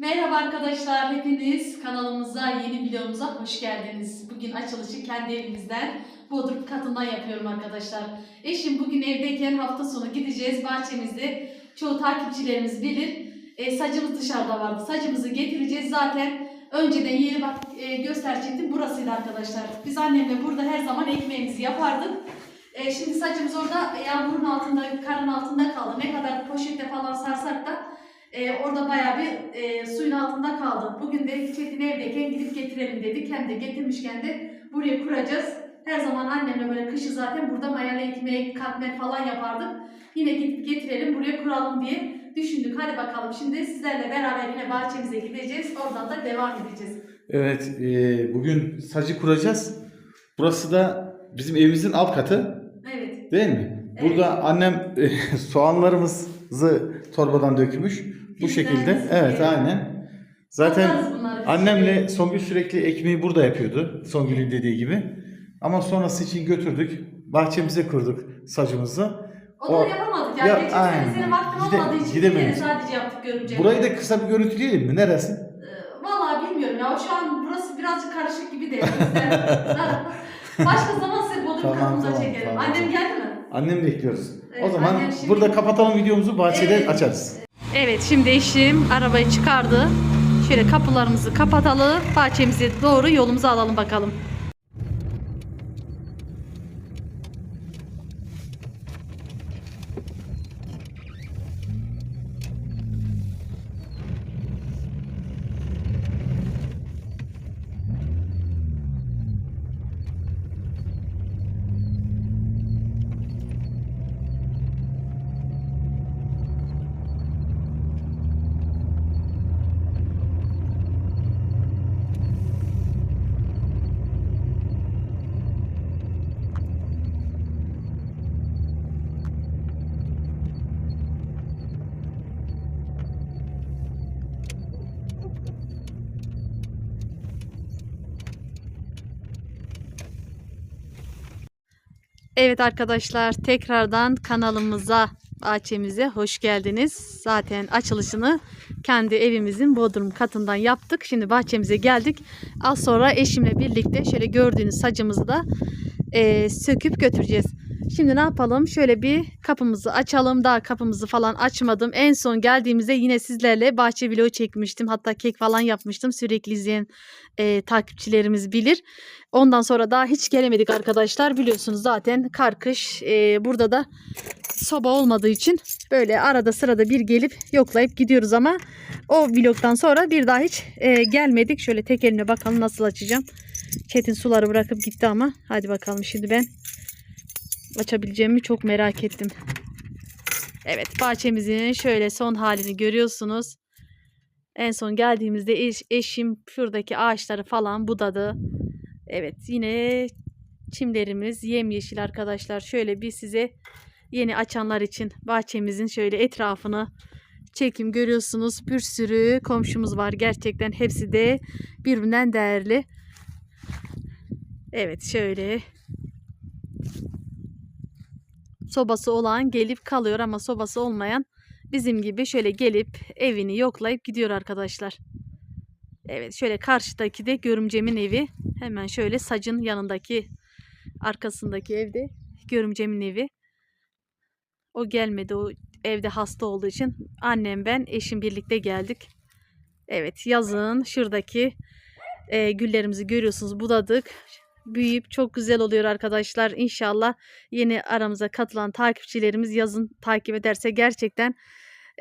Merhaba arkadaşlar, hepiniz kanalımıza, yeni videomuza hoş geldiniz. Bugün açılışı kendi evimizden, Bodrum katından yapıyorum arkadaşlar. Eşim bugün evdeyken hafta sonu gideceğiz bahçemizde. Çoğu takipçilerimiz bilir. E, sacımız dışarıda vardı. Sacımızı getireceğiz zaten. Önceden yeri bak e, gösterecektim. Burasıydı arkadaşlar. Biz annemle burada her zaman ekmeğimizi yapardık. E, şimdi sacımız orada yağmurun altında, karın altında kaldı. Ne kadar poşette falan sarsak da ee, orada bayağı bir e, suyun altında kaldı. Bugün de Çetin evdeyken gidip getirelim dedik. Hem de getirmişken de buraya kuracağız. Her zaman annemle böyle kışı zaten burada mayalı ekmeği, katmer falan yapardık. Yine gidip getirelim buraya kuralım diye düşündük. Hadi bakalım şimdi sizlerle beraber yine bahçemize gideceğiz. Oradan da devam edeceğiz. Evet, e, bugün sacı kuracağız. Burası da bizim evimizin alt katı, Evet. değil mi? Burada annem e, soğanlarımızı torbadan dökmüş. Bu şekilde. Evet, aynen. Zaten annemle Songül sürekli ekmeği burada yapıyordu. Songül'ün dediği gibi. Ama sonrası için götürdük. Bahçemize kurduk sacımızı. O da O- yapamadık. Yani Ya, geçen aynen. sene senin vaktin Gide- olmadığı için gidemeyiz. sadece yaptık görümce. Burayı da kısa bir görüntüleyelim mi? Neresi? Ee, Vallahi bilmiyorum ya. Şu an burası birazcık karışık gibi de. Başka zaman size Bodrum Tamam, katında tamam, çekelim. tamam. Annem geldi mi? Annem bekliyoruz. Evet, o zaman annem şimdi- burada kapatalım videomuzu bahçede Evet. açarız. Evet şimdi eşim arabayı çıkardı. Şöyle kapılarımızı kapatalım. Bahçemize doğru yolumuzu alalım bakalım. Evet arkadaşlar tekrardan kanalımıza, bahçemize hoş geldiniz. Zaten açılışını kendi evimizin bodrum katından yaptık. Şimdi bahçemize geldik. Az sonra eşimle birlikte şöyle gördüğünüz sacımızı da eee, söküp götüreceğiz. Şimdi ne yapalım? Şöyle bir kapımızı açalım. Daha kapımızı falan açmadım. En son geldiğimizde yine sizlerle bahçe vlogu çekmiştim. Hatta kek falan yapmıştım. Sürekli izleyen eee, takipçilerimiz bilir. Ondan sonra daha hiç gelemedik arkadaşlar. Biliyorsunuz zaten kar kış. Ee, burada da soba olmadığı için böyle arada sırada bir gelip yoklayıp gidiyoruz ama o vlogdan sonra bir daha hiç e, gelmedik. Şöyle tek eline bakalım nasıl açacağım. Çetin suları bırakıp gitti ama hadi bakalım şimdi ben açabileceğimi çok merak ettim. Evet bahçemizin şöyle son halini görüyorsunuz. En son geldiğimizde eş- eşim şuradaki ağaçları falan budadı. Evet yine çimlerimiz yemyeşil arkadaşlar. Şöyle bir size yeni açanlar için bahçemizin şöyle etrafını çekim görüyorsunuz. Bir sürü komşumuz var. Gerçekten hepsi de birbirinden değerli. Evet şöyle sobası olan gelip kalıyor ama sobası olmayan bizim gibi şöyle gelip evini yoklayıp gidiyor arkadaşlar. Evet şöyle karşıdaki de görümcemin evi. Hemen şöyle sacın yanındaki arkasındaki evde görümcemin evi. O gelmedi. O evde hasta olduğu için annem ben eşim birlikte geldik. Evet yazın şuradaki e, güllerimizi görüyorsunuz budadık. Büyüyüp çok güzel oluyor arkadaşlar. İnşallah yeni aramıza katılan takipçilerimiz yazın takip ederse gerçekten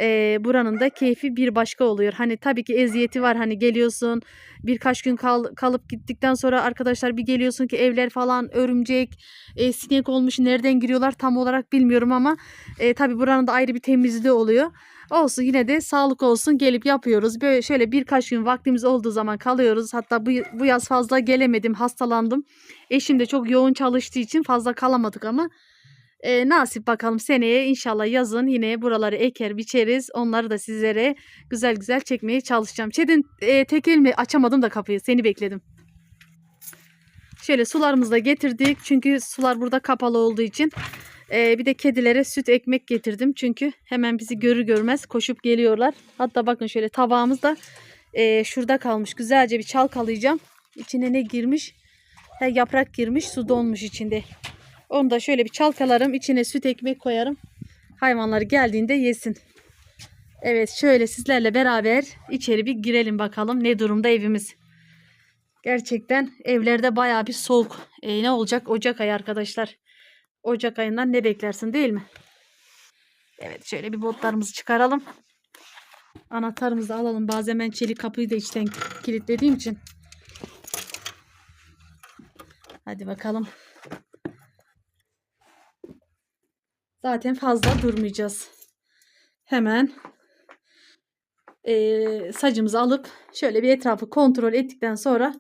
e, buranın da keyfi bir başka oluyor. Hani tabii ki eziyeti var. Hani geliyorsun birkaç gün kal- kalıp gittikten sonra arkadaşlar bir geliyorsun ki evler falan örümcek, e, sinek olmuş. Nereden giriyorlar tam olarak bilmiyorum ama e, tabii buranın da ayrı bir temizliği oluyor. Olsun yine de sağlık olsun gelip yapıyoruz. Böyle şöyle birkaç gün vaktimiz olduğu zaman kalıyoruz. Hatta bu, bu yaz fazla gelemedim hastalandım. Eşim de çok yoğun çalıştığı için fazla kalamadık ama e, nasip bakalım seneye inşallah yazın yine buraları eker biçeriz. Onları da sizlere güzel güzel çekmeye çalışacağım. Çetin e, tek elimle açamadım da kapıyı seni bekledim. Şöyle sularımızı da getirdik çünkü sular burada kapalı olduğu için Ee, bir de kedilere süt ekmek getirdim. Çünkü hemen bizi görür görmez koşup geliyorlar. Hatta bakın şöyle tabağımız da e, şurada kalmış. Güzelce bir çalkalayacağım. İçine ne girmiş? Ha, yaprak girmiş. Su donmuş içinde. Onu da şöyle bir çalkalarım. içine süt ekmek koyarım. Hayvanlar geldiğinde yesin. Evet şöyle sizlerle beraber içeri bir girelim bakalım ne durumda evimiz. Gerçekten evlerde bayağı bir soğuk. E, ne olacak Ocak ayı arkadaşlar. Ocak ayından ne beklersin değil mi? Evet şöyle bir botlarımızı çıkaralım. Anahtarımızı alalım. Bazen ben çelik kapıyı da içten kilitlediğim için. Hadi bakalım. Zaten fazla durmayacağız. Hemen eee sacımızı alıp şöyle bir etrafı kontrol ettikten sonra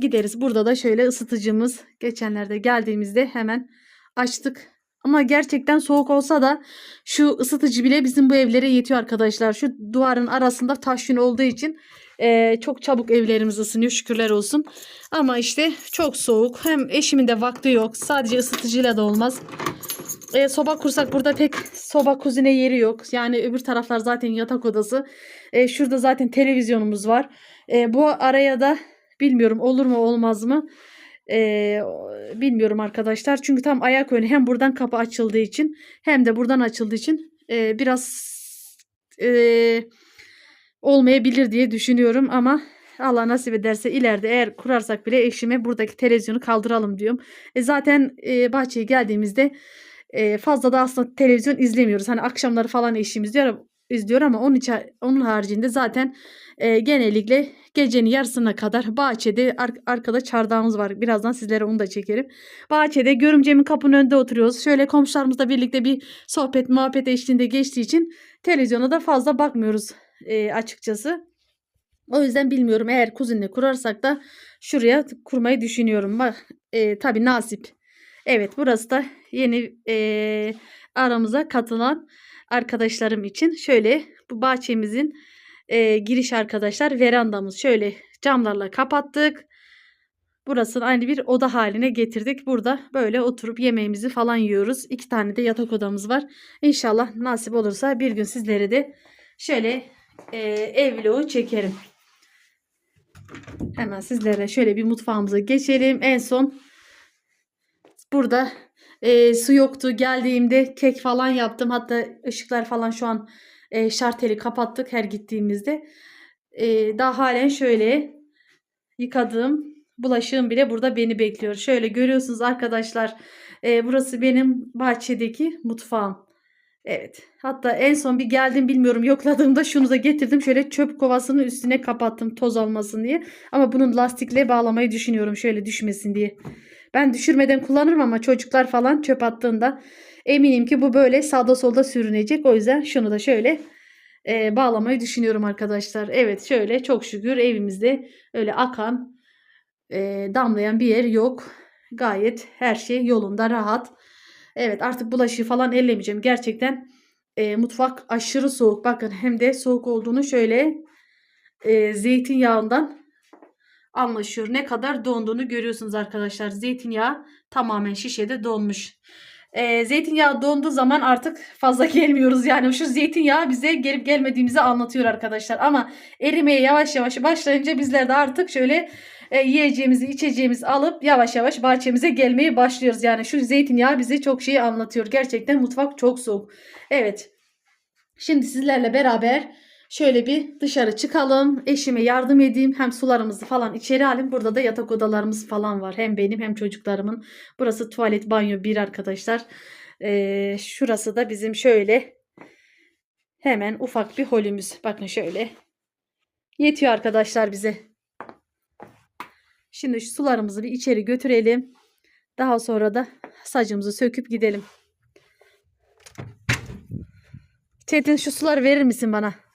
gideriz. Burada da şöyle ısıtıcımız geçenlerde geldiğimizde hemen açtık. Ama gerçekten soğuk olsa da şu ısıtıcı bile bizim bu evlere yetiyor arkadaşlar. Şu duvarın arasında taş yün olduğu için eee, çok çabuk evlerimiz ısınıyor şükürler olsun. Ama işte çok soğuk. Hem eşimin de vakti yok. Sadece ısıtıcıyla da olmaz. E, soba kursak burada pek soba kuzine yeri yok. Yani öbür taraflar zaten yatak odası. E, şurada zaten televizyonumuz var. E, bu araya da bilmiyorum olur mu olmaz mı? E, bilmiyorum arkadaşlar. Çünkü tam ayak önü hem buradan kapı açıldığı için hem de buradan açıldığı için e, biraz e, olmayabilir diye düşünüyorum ama Allah nasip ederse ileride eğer kurarsak bile eşime buradaki televizyonu kaldıralım diyorum. E, zaten e, bahçeye geldiğimizde e, fazla da aslında televizyon izlemiyoruz. Hani akşamları falan eşim izliyor, izliyor ama onun, içi, onun haricinde zaten e, genellikle gecenin yarısına kadar bahçede ar- arkada çardağımız var. Birazdan sizlere onu da çekerim. Bahçede görümcemin kapının önünde oturuyoruz. Şöyle komşularımızla birlikte bir sohbet muhabbet eşliğinde geçtiği için televizyona da fazla bakmıyoruz e, açıkçası. O yüzden bilmiyorum eğer kuzinle kurarsak da şuraya kurmayı düşünüyorum. Bak e, tabii nasip. Evet burası da yeni e, aramıza katılan arkadaşlarım için şöyle bu bahçemizin e, giriş arkadaşlar verandamız şöyle camlarla kapattık. Burasını aynı bir oda haline getirdik. Burada böyle oturup yemeğimizi falan yiyoruz. İki tane de yatak odamız var. İnşallah nasip olursa bir gün sizlere de şöyle e, ev vlogu çekerim. Hemen sizlere şöyle bir mutfağımıza geçelim. En son burada e, su yoktu. Geldiğimde kek falan yaptım. Hatta ışıklar falan şu an e, şarteli kapattık her gittiğimizde. E, daha halen şöyle yıkadığım bulaşığım bile burada beni bekliyor. Şöyle görüyorsunuz arkadaşlar. e, burası benim bahçedeki mutfağım. Evet. Hatta en son bir geldim bilmiyorum yokladığımda şunu da getirdim. Şöyle çöp kovasının üstüne kapattım toz almasın diye. Ama bunun lastikle bağlamayı düşünüyorum şöyle düşmesin diye. Ben düşürmeden kullanırım ama çocuklar falan çöp attığında eminim ki bu böyle sağda solda sürünecek. O yüzden şunu da şöyle e, bağlamayı düşünüyorum arkadaşlar. Evet şöyle çok şükür evimizde öyle akan e, damlayan bir yer yok. Gayet her şey yolunda rahat. Evet artık bulaşığı falan ellemeyeceğim. Gerçekten e, mutfak aşırı soğuk. Bakın hem de soğuk olduğunu şöyle e, zeytinyağından anlaşıyor. Ne kadar donduğunu görüyorsunuz arkadaşlar. Zeytinyağı tamamen şişede donmuş. E, zeytinyağı donduğu zaman artık fazla gelmiyoruz. Yani şu zeytinyağı bize gelip gelmediğimizi anlatıyor arkadaşlar. Ama erimeye yavaş yavaş başlayınca bizler de artık şöyle e, yiyeceğimizi içeceğimizi alıp yavaş yavaş bahçemize gelmeye başlıyoruz. Yani şu zeytinyağı bize çok şey anlatıyor. Gerçekten mutfak çok soğuk. Evet. Şimdi sizlerle beraber şöyle bir dışarı çıkalım. Eşime yardım edeyim. Hem sularımızı falan içeri alayım. Burada da yatak odalarımız falan var. Hem benim hem çocuklarımın. Burası tuvalet banyo bir arkadaşlar. Ee, şurası da bizim şöyle hemen ufak bir holümüz. Bakın şöyle. Yetiyor arkadaşlar bize. Şimdi şu sularımızı bir içeri götürelim. Daha sonra da sacımızı söküp gidelim. Çetin şu suları verir misin bana?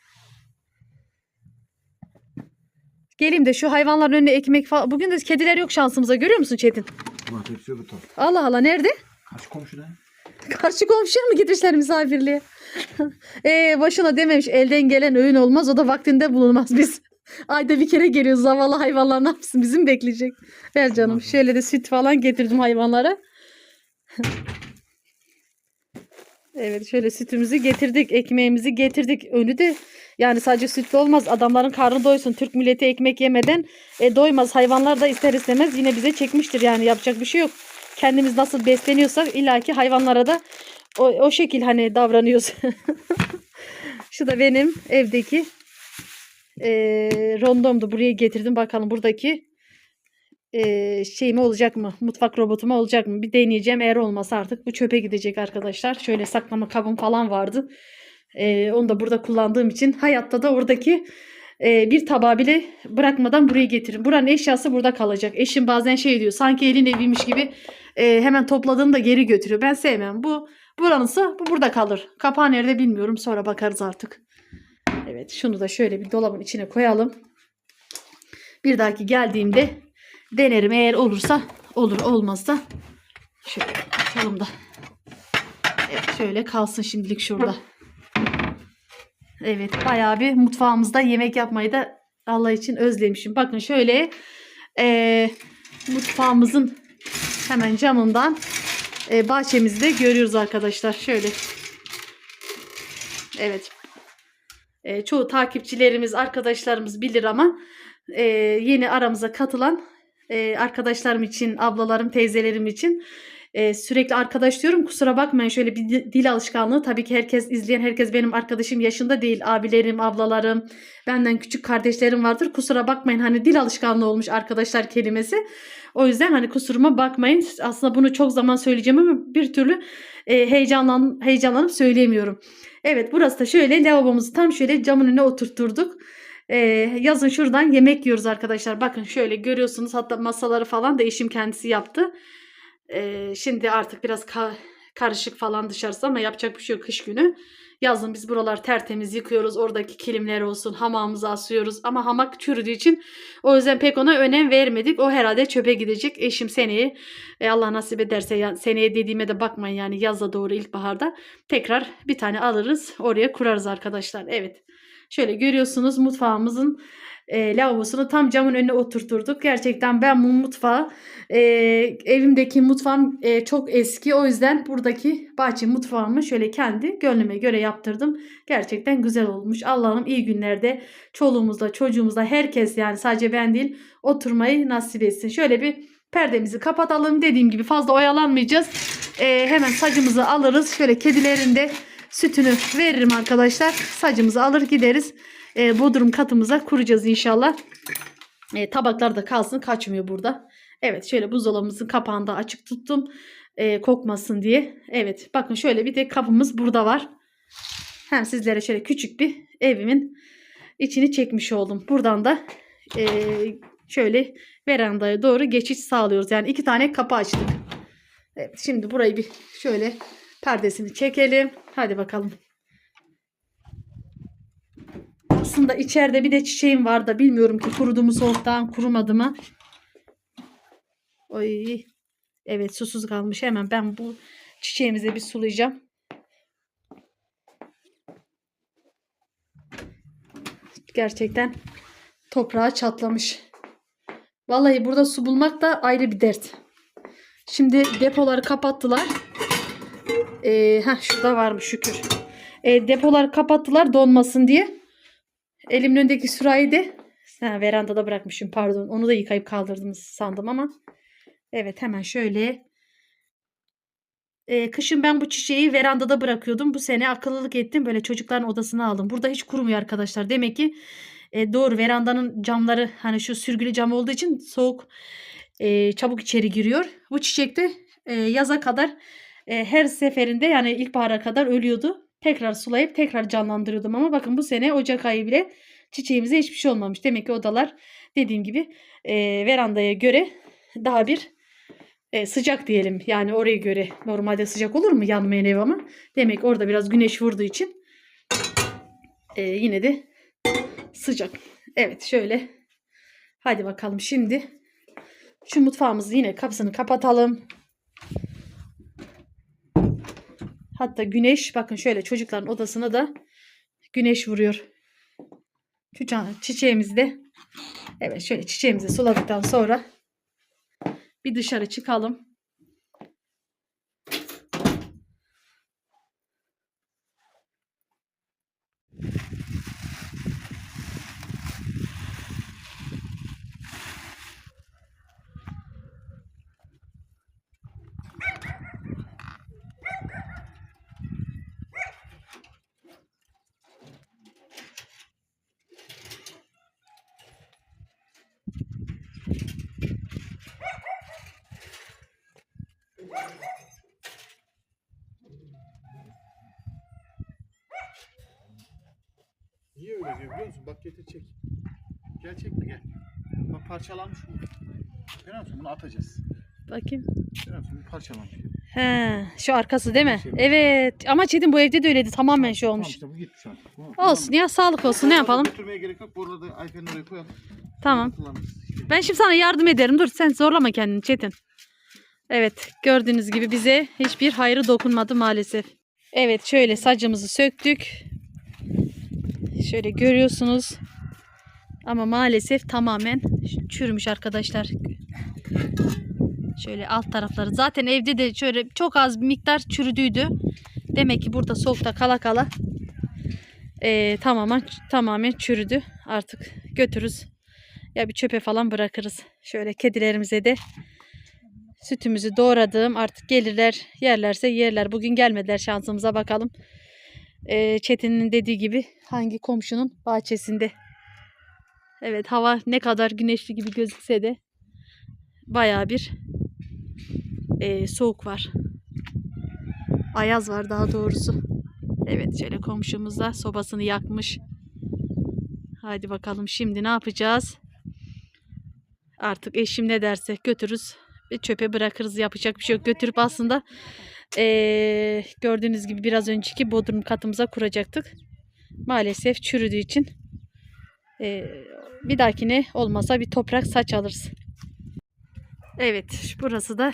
Geleyim de şu hayvanların önüne ekmek falan. Bugün de kediler yok şansımıza. Görüyor musun Çetin? Bak hepsi öbür taraf. Allah Allah nerede? Kaç komşuda? Karşı komşuya mı gitmişler misafirliğe? ee, başına dememiş elden gelen öğün olmaz o da vaktinde bulunmaz biz. Ayda bir kere geliyoruz zavallı hayvanlar ne yapsın bizim bekleyecek. Ver canım şöyle de süt falan getirdim hayvanlara. Evet şöyle sütümüzü getirdik, ekmeğimizi getirdik. Önü de yani sadece sütlü olmaz. Adamların karnı doysun. Türk milleti ekmek yemeden e, doymaz. Hayvanlar da ister istemez yine bize çekmiştir. Yani yapacak bir şey yok. Kendimiz nasıl besleniyorsak illaki hayvanlara da o, o şekil hani davranıyoruz. Şu da benim evdeki e, rondomdu. Buraya getirdim. Bakalım buradaki e, şeyime olacak mı? Mutfak robotuma olacak mı? Bir deneyeceğim. Eğer olmasa artık bu çöpe gidecek arkadaşlar. Şöyle saklama kabım falan vardı. E, onu da burada kullandığım için hayatta da oradaki e, bir tabağı bile bırakmadan buraya getirin. Buranın eşyası burada kalacak. Eşim bazen şey diyor. Sanki elin eviymiş gibi e, hemen topladığında geri götürüyor. Ben sevmem. Bu buranınsa bu burada kalır. Kapağı nerede bilmiyorum. Sonra bakarız artık. Evet şunu da şöyle bir dolabın içine koyalım. Bir dahaki geldiğimde denerim eğer olursa olur olmazsa şöyle da. Evet şöyle kalsın şimdilik şurada. Evet bayağı bir mutfağımızda yemek yapmayı da Allah için özlemişim. Bakın şöyle eee, mutfağımızın hemen camından e, bahçemizi de görüyoruz arkadaşlar. Şöyle. Evet. E, çoğu takipçilerimiz, arkadaşlarımız bilir ama e, yeni aramıza katılan e, arkadaşlarım için, ablalarım, teyzelerim için e, sürekli arkadaş diyorum. Kusura bakmayın şöyle bir di- dil alışkanlığı. Tabii ki herkes izleyen, herkes benim arkadaşım yaşında değil. Abilerim, ablalarım, benden küçük kardeşlerim vardır. Kusura bakmayın hani dil alışkanlığı olmuş arkadaşlar kelimesi. O yüzden hani kusuruma bakmayın. Aslında bunu çok zaman söyleyeceğim ama bir türlü e, heyecanlan heyecanlanıp söyleyemiyorum. Evet burası da şöyle lavabomuzu tam şöyle camın önüne oturtturduk. Ee, yazın şuradan yemek yiyoruz arkadaşlar. Bakın şöyle görüyorsunuz hatta masaları falan da eşim kendisi yaptı. Ee, şimdi artık biraz ka- karışık falan dışarısı ama yapacak bir şey yok kış günü. Yazın biz buralar tertemiz yıkıyoruz. Oradaki kilimler olsun hamamımızı asıyoruz. Ama hamak çürüdüğü için o yüzden pek ona önem vermedik. O herhalde çöpe gidecek. Eşim seneye e, Allah nasip ederse ya, seneye dediğime de bakmayın yani yaza doğru ilkbaharda tekrar bir tane alırız. Oraya kurarız arkadaşlar. Evet. Şöyle görüyorsunuz mutfağımızın e, lavabosunu tam camın önüne oturturduk. Gerçekten ben bu mutfağı e, evimdeki mutfağım e, çok eski. O yüzden buradaki bahçe mutfağımı şöyle kendi gönlüme göre yaptırdım. Gerçekten güzel olmuş. Allah'ım iyi günlerde çoluğumuzda çocuğumuzda herkes yani sadece ben değil oturmayı nasip etsin. Şöyle bir perdemizi kapatalım. Dediğim gibi fazla oyalanmayacağız. E, hemen sacımızı alırız. Şöyle kedilerin de sütünü veririm arkadaşlar. Sacımızı alır gideriz. E, bodrum katımıza kuracağız inşallah. E, tabaklar da kalsın kaçmıyor burada. Evet şöyle buzdolabımızın kapağını da açık tuttum. E, kokmasın diye. Evet bakın şöyle bir de kapımız burada var. Hem sizlere şöyle küçük bir evimin içini çekmiş oldum. Buradan da e, şöyle verandaya doğru geçiş sağlıyoruz. Yani iki tane kapı açtık. Evet şimdi burayı bir şöyle perdesini çekelim. Hadi bakalım. Aslında içeride bir de çiçeğim var da bilmiyorum ki kurudu mu soğuktan kurumadı mı. Oy. Evet susuz kalmış. Hemen ben bu çiçeğimize bir sulayacağım. Gerçekten toprağa çatlamış. Vallahi burada su bulmak da ayrı bir dert. Şimdi depoları kapattılar. Ee, heh, şurada varmış şükür. Ee, depoları kapattılar donmasın diye. Elimin önündeki sürahi de ha, verandada bırakmışım pardon. Onu da yıkayıp kaldırdım sandım ama. Evet hemen şöyle. Ee, kışın ben bu çiçeği verandada bırakıyordum. Bu sene akıllılık ettim. Böyle çocukların odasına aldım. Burada hiç kurumuyor arkadaşlar. Demek ki e, doğru verandanın camları hani şu sürgülü cam olduğu için soğuk e, çabuk içeri giriyor. Bu çiçek de e, yaza kadar e, her seferinde yani ilkbahara kadar ölüyordu. Tekrar sulayıp tekrar canlandırıyordum ama bakın bu sene Ocak ayı bile çiçeğimize hiçbir şey olmamış. Demek ki odalar dediğim gibi e, verandaya göre daha bir e, sıcak diyelim. Yani oraya göre normalde sıcak olur mu yanmayan ev ama demek orada biraz güneş vurduğu için e, yine de sıcak. Evet şöyle hadi bakalım şimdi şu mutfağımızı yine kapısını kapatalım. Hatta güneş bakın şöyle çocukların odasına da güneş vuruyor. Çiçeğimizi de evet şöyle çiçeğimizi suladıktan sonra bir dışarı çıkalım. benziyor biliyor musun? Bak getir çek. Gel çekme gel. Bak parçalanmış bu. Görüyor musun? Bunu atacağız. Bakayım. Görüyor musun? Bu parçalanmış. He, şu arkası değil mi? Şey- Evet. Ama Çetin bu evde de öyleydi. Tamamen Tamam olmuş. işte bu gitmiş artık. Bu- Olsun ya sağlık olsun. Ne yapalım? Götürmeye gerek yok. Burada da Ayfer'in oraya koyalım. Tamam. Kullanırız. Ben şimdi sana yardım ederim. Dur sen zorlama kendini Çetin. Evet gördüğünüz gibi bize hiçbir hayrı dokunmadı maalesef. Evet şöyle sacımızı söktük. Şöyle görüyorsunuz. Ama maalesef tamamen çürümüş arkadaşlar. Şöyle alt tarafları. Zaten evde de şöyle çok az bir miktar çürüdüydü. Demek ki burada soğukta kala kala eee, tamamen tamamen çürüdü. Artık götürürüz ya bir çöpe falan bırakırız. Şöyle kedilerimize de sütümüzü doğradım. Artık gelirler yerlerse yerler. Bugün gelmediler şansımıza bakalım. Ee, Çetin'in dediği gibi hangi komşunun bahçesinde. Evet hava ne kadar güneşli gibi gözükse de baya bir ee, soğuk var. Ayaz var daha doğrusu. Evet şöyle komşumuz da sobasını yakmış. Haydi bakalım şimdi ne yapacağız? Artık eşim ne derse götürürüz ve çöpe bırakırız. Yapacak bir şey yok. Götürüp aslında eee, gördüğünüz gibi biraz önceki bodrum katımıza kuracaktık. Maalesef çürüdüğü için eee, bir dahakine olmasa bir toprak saç alırız. Evet burası da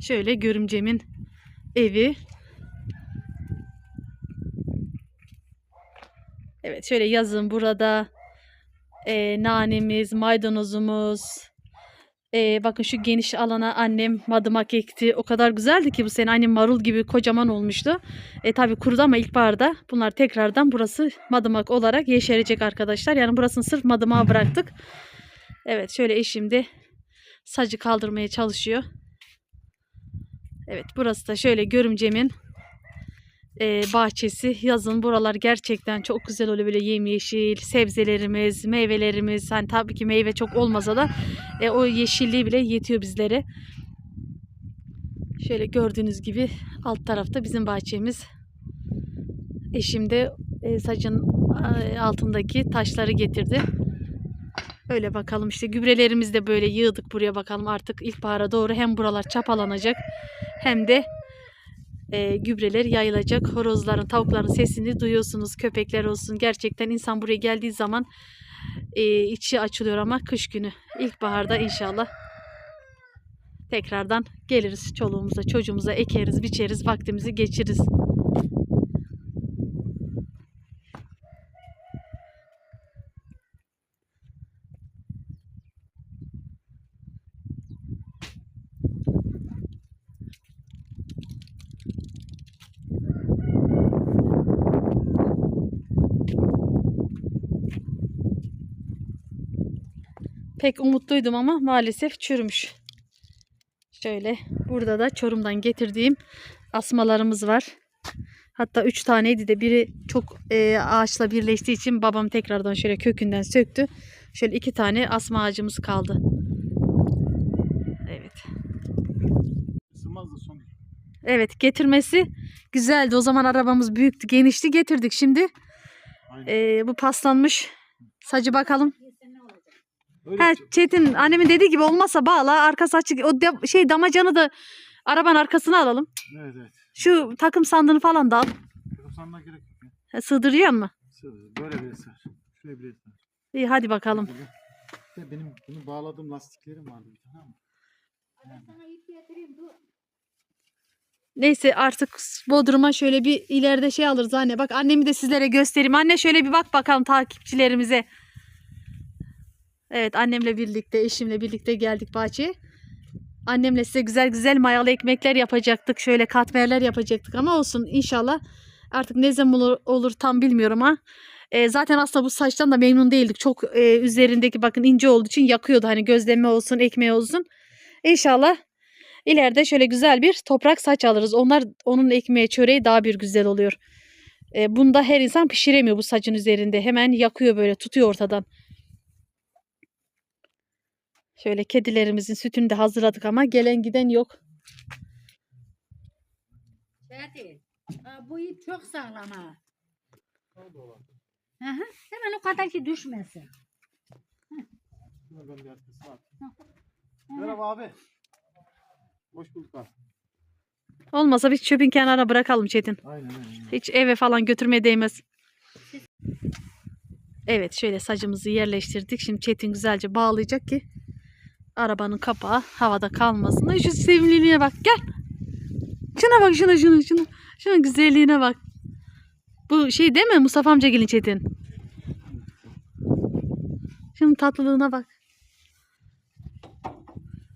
şöyle görümcemin evi. Evet şöyle yazın burada e, nanemiz, maydanozumuz. E, bakın şu geniş alana annem madımak ekti. O kadar güzeldi ki bu sene annem marul gibi kocaman olmuştu. E tabi kurudu ama ilkbaharda bunlar tekrardan burası madımak olarak yeşerecek arkadaşlar. Yani burasını sırf madımağa bıraktık. Evet şöyle eşim de sacı kaldırmaya çalışıyor. Evet burası da şöyle görümcemin e, bahçesi. Yazın buralar gerçekten çok güzel oluyor böyle yemyeşil sebzelerimiz, meyvelerimiz. Hani tabii ki meyve çok olmasa da e, o yeşilliği bile yetiyor bizlere. Şöyle gördüğünüz gibi alt tarafta bizim bahçemiz. Eşim de e, sacın e, altındaki taşları getirdi. Öyle bakalım işte gübrelerimizi de böyle yığdık buraya bakalım artık ilkbahara doğru hem buralar çapalanacak hem de e, gübreler yayılacak. Horozların, tavukların sesini duyuyorsunuz. Köpekler olsun. Gerçekten insan buraya geldiği zaman e, içi açılıyor ama kış günü. İlkbaharda inşallah tekrardan geliriz. Çoluğumuza, çocuğumuza ekeriz, biçeriz, vaktimizi geçiririz. Pek umutluydum ama maalesef çürümüş. Şöyle burada da Çorum'dan getirdiğim asmalarımız var. Hatta üç taneydi de biri çok e, ağaçla birleştiği için babam tekrardan şöyle kökünden söktü. Şöyle iki tane asma ağacımız kaldı. Evet. Evet getirmesi güzeldi. O zaman arabamız büyüktü, genişti. Getirdik şimdi. E, bu paslanmış. Sacı bakalım. Öyle Ha Çetin annemin dediği gibi olmazsa bağla arkası açık. O de- şey damacanı da arabanın arkasına alalım. Evet evet. Şu takım sandığını falan da al. Kırılsanına gerek yok ya. Ha, Sığdırıyor mu? Sığ- Böyle bir sar. Şuraya bir sar. İyi hadi bakalım. De Benim bunu bağladığım lastiklerim vardı bir tane ama. Neyse artık Bodrum'a şöyle bir ileride şey alırız anne. Bak annemi de sizlere göstereyim. Anne şöyle bir bak bakalım takipçilerimize. Evet annemle birlikte eşimle birlikte geldik bahçeye. Annemle size güzel güzel mayalı ekmekler yapacaktık. Şöyle katmerler yapacaktık ama olsun inşallah. Artık ne zaman olur, olur tam bilmiyorum ama. e, zaten aslında bu saçtan da memnun değildik. Çok e, üzerindeki bakın ince olduğu için yakıyordu. Hani gözleme olsun ekmeği olsun. İnşallah ileride şöyle güzel bir toprak saç alırız. Onlar onun ekmeği çöreği daha bir güzel oluyor. E, bunda her insan pişiremiyor bu saçın üzerinde. Hemen yakıyor böyle tutuyor ortadan. Şöyle kedilerimizin sütünü de hazırladık ama gelen giden yok. Hadi. Ha, bu ip çok sağlam ha. Hı hı. Hemen o kadar ki düşmesin. Merhaba abi. Hoş bulduk abi. Olmasa biz çöpün kenarına bırakalım Çetin. Aynen aynen. Hiç eve falan götürmeye değmez. Evet şöyle sacımızı yerleştirdik. Şimdi Çetin güzelce bağlayacak ki arabanın kapağı havada kalmasın. Şu sevimliliğine bak gel. Şuna bak şuna şuna şuna. Şunun güzelliğine bak. Bu şey değil mi Mustafa amca gelin Çetin? Şunun tatlılığına bak.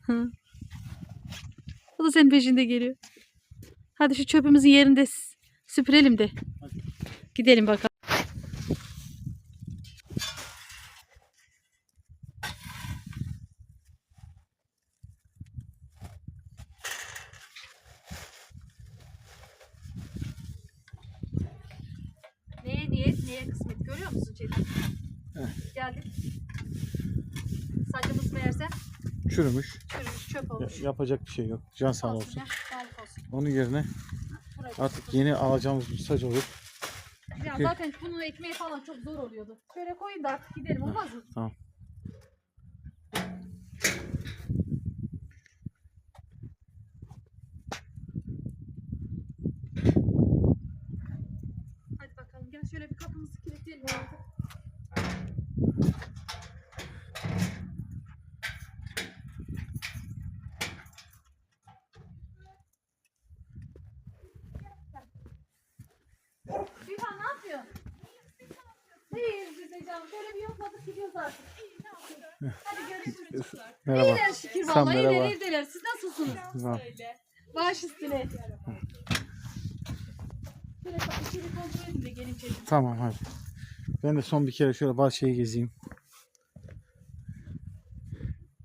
Hı. O da senin peşinde geliyor. Hadi şu çöpümüzün yerinde süpürelim de. Gidelim bakalım. Neye niyet, neye kısmet görüyor musun Çetin? Geldik. Saçımız meğerse Çürümüş. çürümüş, çöp Ya- olmuş. yapacak bir şey yok. Can sağ olsun. ya, olsun. Onun yerine Burayı artık yeni alacağımız bir saç olur. Ya Peki. zaten bunun ekmeği falan çok zor oluyordu. Şöyle koyun da artık gidelim olmaz mı? Tamam. Hadi bakalım gel şöyle bir kapımızı kilitleyelim. artık. Gülhan ne yapıyorsun? İyiyiz gidiyoruz artık. Hadi görüşürüz. Merhaba. İyiler şükür Sen vallahi. merhaba. İyiler evdeler. Siz nasılsınız? Tamam. Baş üstüne. Şöyle bak, içeri kontrol edin de gelin çekin. Tamam hadi. Ben de son bir kere şöyle bahçeyi gezeyim.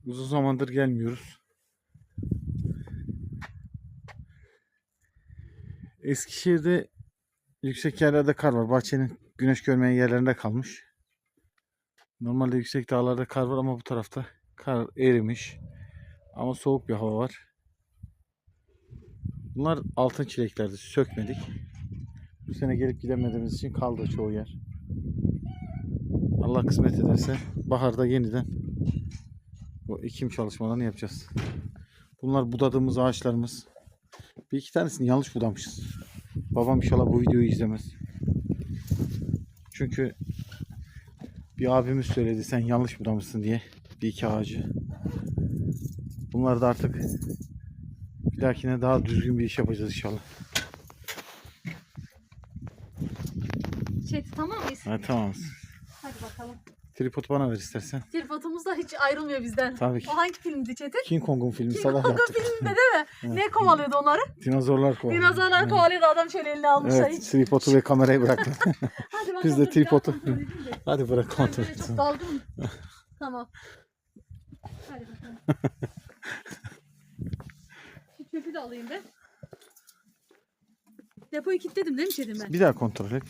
Uzun zamandır gelmiyoruz. Eskişehir'de yüksek yerlerde kar var. Bahçenin güneş görmeyen yerlerinde kalmış. Normalde yüksek dağlarda kar var ama bu tarafta kar erimiş. Ama soğuk bir hava var. Bunlar altın çileklerdi. Sökmedik. Bu sene gelip gidemediğimiz için kaldı çoğu yer. Allah kısmet ederse baharda yeniden bu ekim çalışmalarını yapacağız. Bunlar budadığımız ağaçlarımız. Bir iki tanesini yanlış budamışız. Babam inşallah bu videoyu izlemez. Çünkü bir abimiz söyledi sen yanlış budamışsın diye bir iki ağacı. Bunlar da artık bir dahakine daha düzgün bir iş yapacağız inşallah. Çet tamam mıyız? Ha, tamam. Hadi bakalım. Tripod bana ver istersen. Telefonumuz da hiç ayrılmıyor bizden. Tabii ki. O hangi filmdi Çetin? King Kong'un filmi King sabah Kong'un yaptık. filminde değil mi? Evet. Ne kovalıyordu onları? Dinozorlar kovalıyor. Dinozorlar kovalıyordu adam şöyle eline almışlar. Evet, Hiç. tripodu ve kamerayı bıraktı. Hadi. Biz de tripodu-. Hadi bırak kontrol çok dalgınım. tamam. Hadi bakalım. Şu çöpü de alayım ben. Depoyu kilitledim değil mi Çetin ben? Bir daha kontrol et.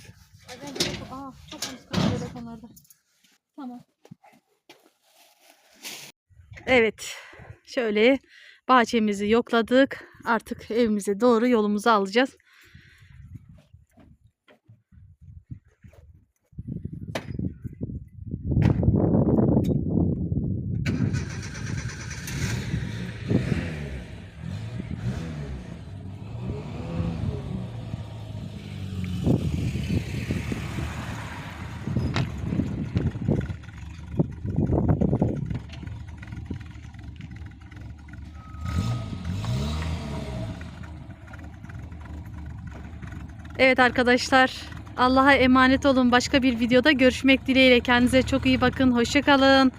Ay ben depo... Aa çok konuşkan telefonlarda. Tamam. Evet. Şöyle bahçemizi yokladık. Artık evimize doğru yolumuzu alacağız. Evet arkadaşlar. Allah'a emanet olun. Başka bir videoda görüşmek dileğiyle. Kendinize çok iyi bakın. Hoşçakalın.